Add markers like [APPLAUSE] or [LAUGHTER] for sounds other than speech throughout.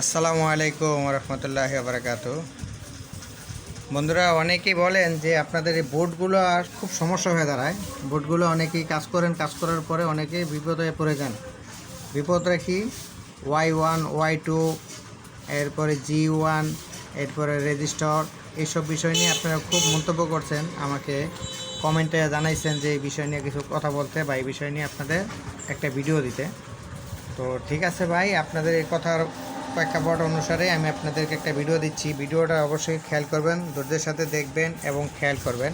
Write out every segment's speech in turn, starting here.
আসসালামু আলাইকুম রহমতুল্লাহ বারাকাত বন্ধুরা, অনেকেই বলেন যে আপনাদের এই বোর্ডগুলো আর খুব সমস্যা হয়ে দাঁড়ায়। বোর্ডগুলো অনেকেই কাজ করেন, কাজ করার পরে অনেকে বিপদে পড়ে যান। বিপদ রাখি ওয়াই ওয়ান, ওয়াই টু, এরপরে জি ওয়ান, এরপরে রেজিস্টার এইসব বিষয় নিয়ে আপনারা খুব মন্তব্য করছেন। আমাকে কমেন্টে জানাইছেন যে এই বিষয় নিয়ে কিছু কথা বলতে বা এই বিষয় নিয়ে আপনাদের একটা ভিডিও দিতে। তো ঠিক আছে ভাই, আপনাদের এই কথার প্রেক্ষাপট অনুসারে আমি আপনাদেরকে একটা ভিডিও দিচ্ছি। ভিডিওটা অবশ্যই খেয়াল করবেন, ধৈর্যের সাথে দেখবেন এবং খেয়াল করবেন।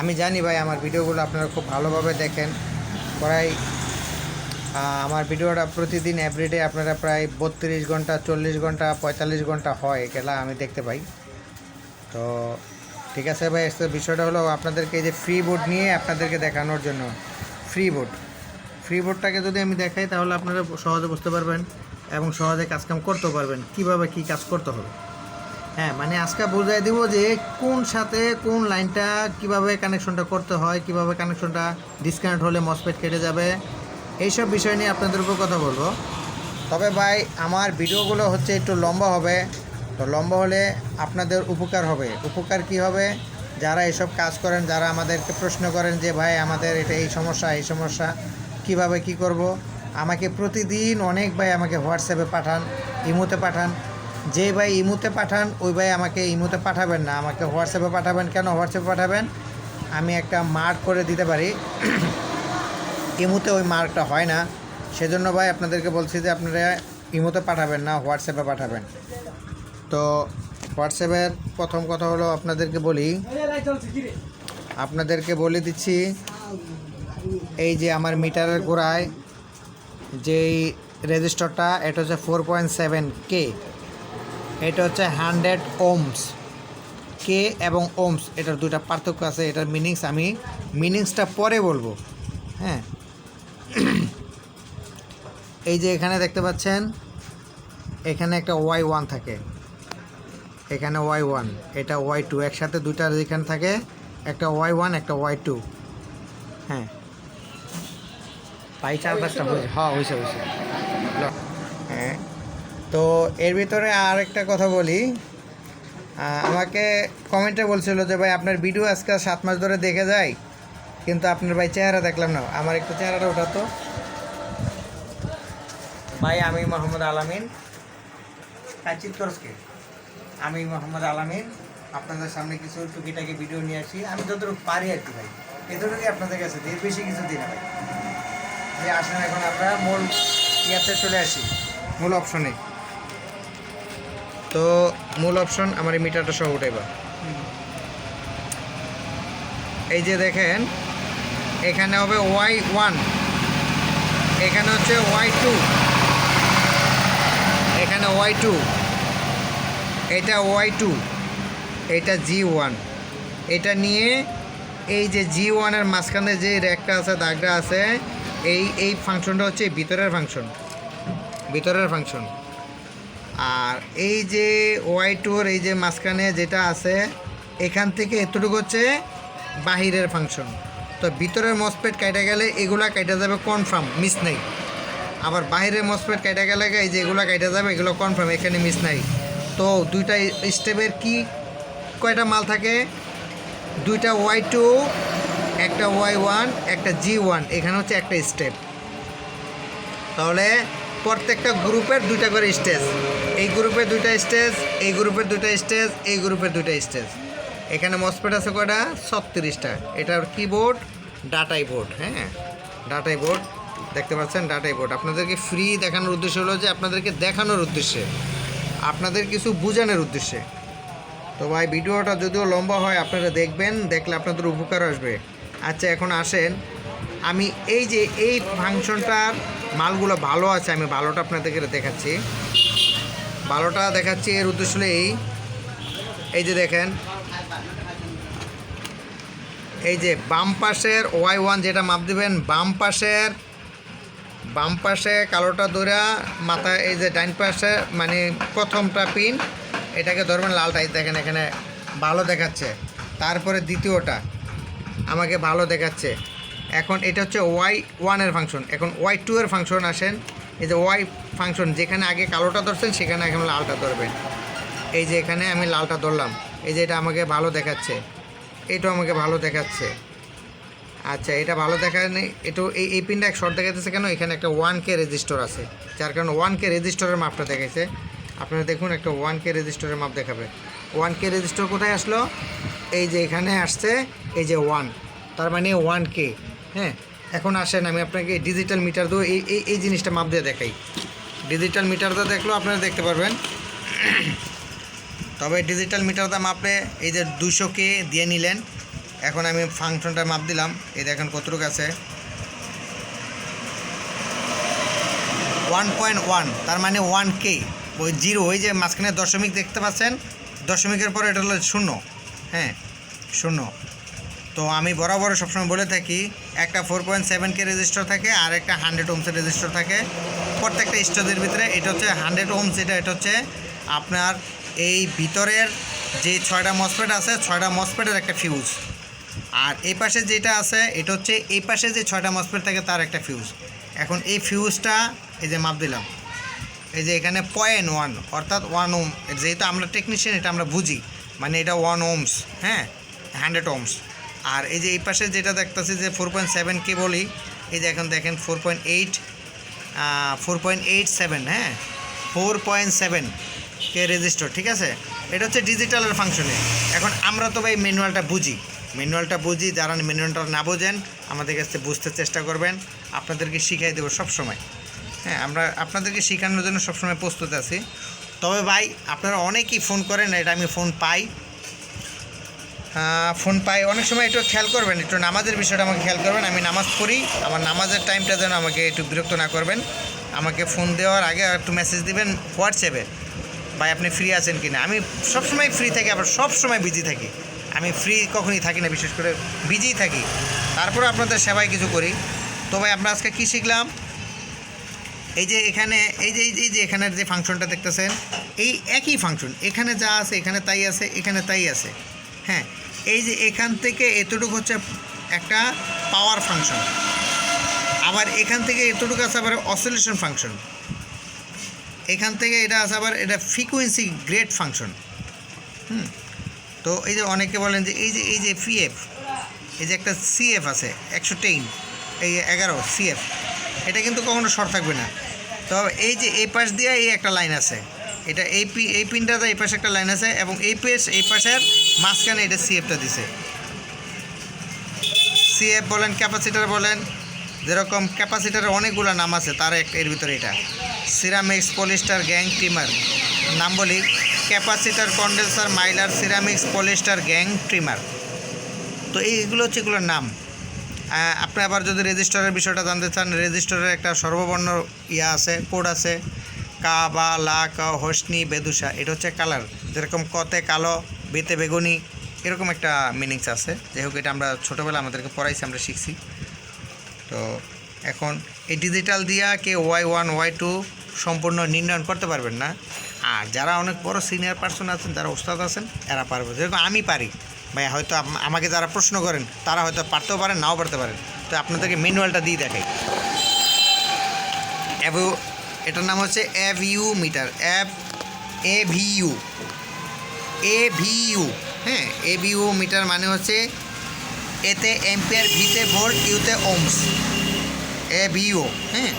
আমি জানি ভাই, আমার ভিডিওগুলো আপনারা খুব ভালোভাবে দেখেন। প্রায় আমার ভিডিওটা প্রতিদিন এভরিডে আপনারা প্রায় বত্রিশ ঘণ্টা, চল্লিশ ঘণ্টা, পঁয়তাল্লিশ ঘণ্টা হয় এগুলা আমি দেখতে পাই। তো ঠিক আছে ভাই, তো বিষয়টা হলো আপনাদেরকে এই যে ফ্রি বোর্ড নিয়ে আপনাদেরকে দেখানোর জন্য। ফ্রি বোর্ড ফ্রি বোর্ডটাকে যদি আমি দেখাই তাহলে আপনারা সহজে বুঝতে পারবেন। এবং সহজে কাজকাম করতে পারবেন। কীভাবে কি কাজ করতে হবে? হ্যাঁ মানে আজকে বোঝাই দিব যে কোন সাথে কোন লাইনটা কীভাবে কানেকশনটা করতে হয়, কীভাবে কানেকশনটা ডিসকানেক্ট হলে মসপেট কেটে যাবে, এইসব বিষয় নিয়ে আপনাদের উপর কথা বলব। তবে ভাই, আমার ভিডিওগুলো হচ্ছে একটু লম্বা হবে। তো লম্বা হলে আপনাদের উপকার হবে। উপকার কি হবে? যারা এসব কাজ করেন, যারা আমাদেরকে প্রশ্ন করেন যে, ভাই, আমাদের এটা এই সমস্যা এই সমস্যা, কীভাবে কি করব? আমাকে প্রতিদিন অনেক ভাই আমাকে হোয়াটসঅ্যাপে পাঠান, ইমোতে পাঠান। যে ভাই ইমোতে পাঠান, ওই ভাই আমাকে ইমোতে পাঠাবেন না। আমাকে হোয়াটসঅ্যাপে পাঠাবেন, কেন হোয়াটসঅ্যাপে পাঠাবেন? আমি একটা মার্ক করে দিতে পারি। ইমোতে ওই মার্কটা হয় না। সেজন্য ভাই আপনাদেরকে বলছি যে আপনারা ইমোতে পাঠাবেন না, হোয়াটসঅ্যাপে পাঠাবেন। তো হোয়াটসঅ্যাপের প্রথম কথা হলো আপনাদেরকে বলি, আপনাদেরকে বলে দিচ্ছি, এই যে আমার মিটারের গোড়ায় যেই রেজিস্টারটা, এটা হচ্ছে ফোর পয়েন্ট সেভেন কে এটা হচ্ছে হান্ড্রেড ওমস কে এবং ওমস এটার দুটা পার্থক্য আছে, এটার মিনিংস আমি মিনিংসটা পরে বলব। হ্যাঁ। [CLEARS THROAT] এই যে এখানে দেখতে পাচ্ছেন, এখানে একটা ওয়াই ওয়ান থাকে। এখানে ওয়াই ওয়ান এটা ওয়াই টু একসাথে দুইটা যেখানে থাকে, একটা ওয়াই ওয়ান একটা ওয়াই টু হ্যাঁ। পাই চার পাঁচটা হয়েছে। হ্যাঁ হয়েছে হয়েছে। হ্যাঁ। তো এর ভিতরে আর একটা কথা বলি। আমাকে কমেন্টে বলছিল যে ভাই আপনার ভিডিও আজকে সাত মাস ধরে দেখে যায়। কিন্তু আপনার ভাই চেহারা দেখলাম না। আমার একটু চেহারাটা ওঠাতো। ভাই আমি মোহাম্মদ আলামিন। কাচিত করসকে আমি মোহাম্মদ আলামিন। আপনাদের সামনে কিছু টুকিটাকি ভিডিও নিয়ে আসি। আমি যতটুকু পারি আর কি ভাই। এতটুকুই আপনাদের কাছে। দিই বেশি কিছু দিই না ভাই। যে আসেন এখন আমরা মূল ইয়াতে চলে আসি, মূল অপশনে তো মূল অপশন আমার এই মিটারটা সহ উঠাইবা এই যে দেখেন, এখানে হবে ওয়াই ওয়ান, এখানে হচ্ছে ওয়াই টু, এখানে ওয়াই টু, এটা ওয়াই টু, এটা জি ওয়ান। এটা নিয়ে এই যে জি ওয়ানের মাঝখানে যে র্যাকটা আছে, দাগটা আছে এই এই ফাংশনটা হচ্ছে ভিতরের ফাংশন। ভিতরের ফাংশন। আর এই যে ওয়াই টুর এই যে মাঝখানে যেটা আছে, এখান থেকে এতটুকু হচ্ছে বাহিরের ফাংশন। তো ভিতরের মসপেট কেটে গেলে এগুলা কেটে যাবে কনফার্ম মিস নাই। আবার বাহিরের মসপেট কেটে গেলে এই যে এগুলা কেটে যাবে, এগুলো কনফার্ম এখানে মিস নাই। তো দুইটা স্টেপের কি কয়টা মাল থাকে? দুইটা ওয়াই টু একটা ওয়াই ওয়ান, একটা জি ওয়ান, এখানে হচ্ছে একটা স্টেপ। তাহলে প্রত্যেকটা গ্রুপের দুইটা করে স্টেজ। এই গ্রুপের দুইটা স্টেজ, এই গ্রুপের দুইটা স্টেজ, এই গ্রুপের দুইটা স্টেজ। এখানে মসপেট আছে কয়টা? ছত্রিশটা। এটার কিবোর্ড ডাটাই বোর্ড হ্যাঁ? ডাটাই বোর্ড, দেখতে পাচ্ছেন? ডাটাই বোর্ড। আপনাদেরকে ফ্রি দেখানোর উদ্দেশ্য হলো যে আপনাদেরকে দেখানোর উদ্দেশ্যে, আপনাদের কিছু বোঝানোর উদ্দেশ্যে। তো ভাই, ভিডিওটা যদিও লম্বা হয়, আপনারা দেখবেন, দেখলে আপনাদের উপকার আসবে। আচ্ছা এখন আসেন। আমি এই যে এই ফাংশনটার মালগুলো ভালো আছে, আমি ভালোটা আপনাদেরকে দেখাচ্ছি। ভালোটা দেখাচ্ছি, এর উদ্দেশ্য এই। এই যে দেখেন। এই যে বাম পাশের ওয়াই ওয়ান যেটা মাপ দেবেন, বাম পাশের, বাম পাশে কালোটা দৌড়া মাথা এই যে ডাইন পাশে মানে প্রথমটা পিন, এটাকে ধরবেন লালটা। এই দেখেন, এখানে ভালো দেখাচ্ছে। তারপরে দ্বিতীয়টা। আমাকে ভালো দেখাচ্ছে। এখন এটা হচ্ছে ওয়াই ওয়ানের ফাংশন এখন ওয়াই টু এর ফাংশন আসেন। এই যে ওয়াই ফাংশন যেখানে আগে কালোটা ধরছেন, সেখানে এখন লালটা ধরবেন। এই যে এখানে আমি লালটা ধরলাম। এই যে এটা আমাকে ভালো দেখাচ্ছে। এটাও আমাকে ভালো দেখাচ্ছে। আচ্ছা এটা ভালো দেখায়নি একটু এই এই পিনটা এক শর্ট দেখাতেছে কেন? এখানে একটা ওয়ান কে রেজিস্টর আছে। যার কারণে ওয়ান কে রেজিস্টরের মাপটা দেখাইছে। আপনারা দেখুন, একটা ওয়ান কে রেজিস্টরের মাপ দেখাবে। ওয়ান কে রেজিস্টর কোথায় আসলো? এই যে এখানে আসছে, এই যে ওয়ান তার মানে ওয়ান কে হ্যাঁ? এখন আসেন, আমি আপনাকে ডিজিটাল মিটার দিয়ে এই এই এই জিনিসটা মাপ দিয়ে দেখাই। ডিজিটাল মিটার দিয়ে দেখলেও আপনারা দেখতে পারবেন। [CLEARS THROAT] তবে ডিজিটাল মিটারটা মাপলে এই যে দুশো কে দিয়ে নিলেন। এখন আমি ফাংশনটা মাপ দিলাম। এই দেখেন কতটুকু আছে। ওয়ান পয়েন্ট ওয়ান তার মানে ওয়ান কে ওই জিরো ওই যে মাঝখানে দশমিক দেখতে পাচ্ছেন, দশমিকের পরে এটা হলো শূন্য। হ্যাঁ শূন্য তো আমি বরাবর সবসময় বলে থাকি, একটা four point seven K resistor থাকে আর একটা হান্ড্রেড ওমসের রেজিস্টার থাকে। প্রত্যেকটা স্টোরের ভিতরে এটা হচ্ছে হান্ড্রেড ওমস যেটা এটা হচ্ছে আপনার এই ভিতরের যে ছয়টা মসপেট আছে, ছয়টা মসপেটের একটা ফিউজ আর এই পাশে যেটা আছে, এটা হচ্ছে এই পাশে যে ছয়টা মসপেট থাকে, তার একটা ফিউজ এখন এই ফিউজটা এই যে মাপ দিলাম, এই যে এখানে পয়েন্ট ওয়ান অর্থাৎ ওয়ান ওম যেহেতু আমরা টেকনিশিয়ান এটা আমরা বুঝি। মানে এটা ওয়ান ওমস হ্যাঁ? হান্ড্রেড ওমস আর এই যে এই পাশে যেটা দেখতেছি যে ফোর পয়েন্ট সেভেন কে বলি, এই যে এখন দেখেন four point eight four point eight seven হ্যাঁ? Four point seven K resistor ঠিক আছে? এটা হচ্ছে ডিজিটালের ফাংশনে এখন আমরা তো ভাই ম্যানুয়ালটা বুঝি। ম্যানুয়ালটা বুঝি, যারা ম্যানুয়ালটা না বোঝেন, আমাদের কাছে বুঝতে চেষ্টা করবেন। আপনাদেরকে শিখাই দেবো সবসময়। হ্যাঁ আমরা আপনাদেরকে শেখানোর জন্য সবসময় প্রস্তুত আছি। তবে ভাই, আপনারা অনেকেই ফোন করেন, এটা আমি ফোন পাই। ফোন পাই, অনেক সময় একটু খেয়াল করবেন, একটু নামাজের বিষয়টা আমাকে খেয়াল করবেন, আমি নামাজ পড়ি, আমার নামাজের টাইমটা যেন আমাকে একটু বিরক্ত না করবেন। আমাকে ফোন দেওয়ার আগে একটু মেসেজ দিবেন হোয়াটসঅ্যাপে ভাই, আপনি ফ্রি আছেন কি না আমি সবসময় ফ্রি থাকি, আবার সব সময় বিজি থাকি। আমি ফ্রি কখনই থাকি না, বিশেষ করে বিজিই থাকি। তারপরে আপনাদের সেবায় কিছু করি। তো ভাই, আমরা আজকে কী শিখলাম? এই যে এখানে, এই যে এই যে এখানের যে ফাংশনটা দেখতেছেন, এই একই ফাংশন, এখানে যা আছে, এখানে তাই আছে, এখানে তাই আছে। হ্যাঁ এই যে এখান থেকে এতটুকু হচ্ছে একটা পাওয়ার ফাংশন আবার এখান থেকে এতটুকু আছে আবার অসিলেশন ফাংশন এখান থেকে এটা আছে আবার এটা ফ্রিকুয়েন্সি গ্রেড ফাংশন হুম, তো এই যে অনেকে বলেন যে এই যে এই যে পিএফ এই যে একটা সিএফ আছে, একশো টেন, এই এগারো সিএফ এটা কিন্তু কখনো শর্ট থাকবে না। তো এই যে এই পাশ দিয়ে এই একটা লাইন আছে। এটা এই পি, এই পিনটাতে এই পাশে একটা লাইন আছে এবং এই পেশ, এই পাশের মাঝখানে এটা সিএফটা দিছে। সিএফ বলেন, ক্যাপাসিটার বলেন, যেরকম ক্যাপাসিটারের অনেকগুলো নাম আছে, তার এক এর ভিতরে এটা। Ceramics, polyester, gang, trimmer. নাম বলি, capacitor, condenser, mylar, ceramics, polyester, gang, trimmer. তো এইগুলো হচ্ছে এগুলোর নাম। আপনি আবার যদি রেজিস্টারের বিষয়টা জানতে চান, রেজিস্টারের একটা সর্ববর্ণ ইয়া আছে, কোড আছে, কা, বা, লা, ক হসনি বেদুসা এটা হচ্ছে কালার। যেরকম কতে কালো, বেতে বেগুনি, এরকম একটা মিনিংস আছে। যাই হোক, এটা আমরা ছোটোবেলা আমাদেরকে পড়াইছি, আমরা শিখছি। তো এখন এই ডিজিটাল দিয়া কে ওয়াই ওয়ান, ওয়াই টু সম্পূর্ণ নির্ণয়ন করতে পারবেন না। আর যারা অনেক বড় সিনিয়র পার্সন আছেন, যারা ওস্তাদ আছেন, এরা পারবে। যেরকম আমি পারি। ভাই, হয়তো আমাকে যারা প্রশ্ন করেন, তারা হয়তো পারতেও পারেন, নাও পারতে পারেন। তো আপনাদেরকে ম্যানুয়ালটা দিয়ে দেখাই। অ্যাভিউ এটার নাম হচ্ছে অ্যাভিউ মিটার অ্যাভ এ ভিইউ এ ভিইউ হ্যাঁ এ ভিইউ মিটার মানে হচ্ছে এতে এম্পিয়ার ভিতে ভোল্ট ইউতে ওমস এ ভিও হ্যাঁ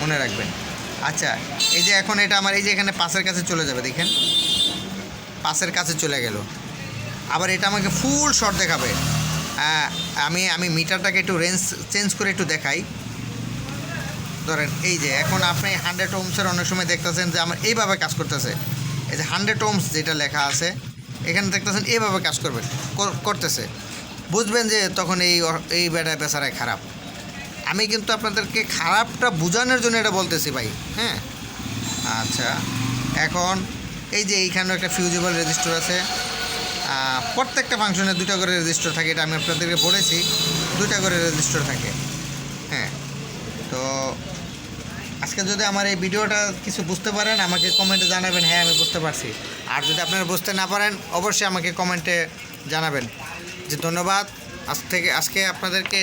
মনে রাখবেন। আচ্ছা এই যে এখন এটা আমার, এই যে এখানে পাশের কাছে চলে যাবে, দেখেন। পাশের কাছে চলে গেল। আবার এটা আমাকে ফুল শর্ট দেখাবে। আমি আমি মিটারটাকে একটু রেঞ্জ চেঞ্জ করে একটু দেখাই। ধরেন, এই যে এখন আপনি হান্ড্রেড ওমসের অনেক সময় দেখতেছেন যে আমার এইভাবে কাজ করতেছে। এই যে হান্ড্রেড ওমস যেটা লেখা আছে, এখানে দেখতেছেন এইভাবে কাজ করবে করতেছে। বুঝবেন যে তখন এই এই বেটা বেচারায় খারাপ। আমি কিন্তু আপনাদেরকে খারাপটা বোঝানোর জন্য এটা বলতেছি ভাই হ্যাঁ? আচ্ছা এখন এই যে এইখানেও একটা ফিউজেবল রেজিস্টার আছে। প্রত্যেকটা ফাংশনে দুটো করে রেজিস্টার থাকে, এটা আমি আপনাদেরকে বলেছি দুটা করে রেজিস্টার থাকে। হ্যাঁ তো আজকে যদি আমার এই ভিডিওটা কিছু বুঝতে পারেন, আমাকে কমেন্টে জানাবেন হ্যাঁ আমি বুঝতে পারছি। আর যদি আপনারা বুঝতে না পারেন, অবশ্যই আমাকে কমেন্টে জানাবেন। যে ধন্যবাদ, আজ থেকে, আজকে আপনাদেরকে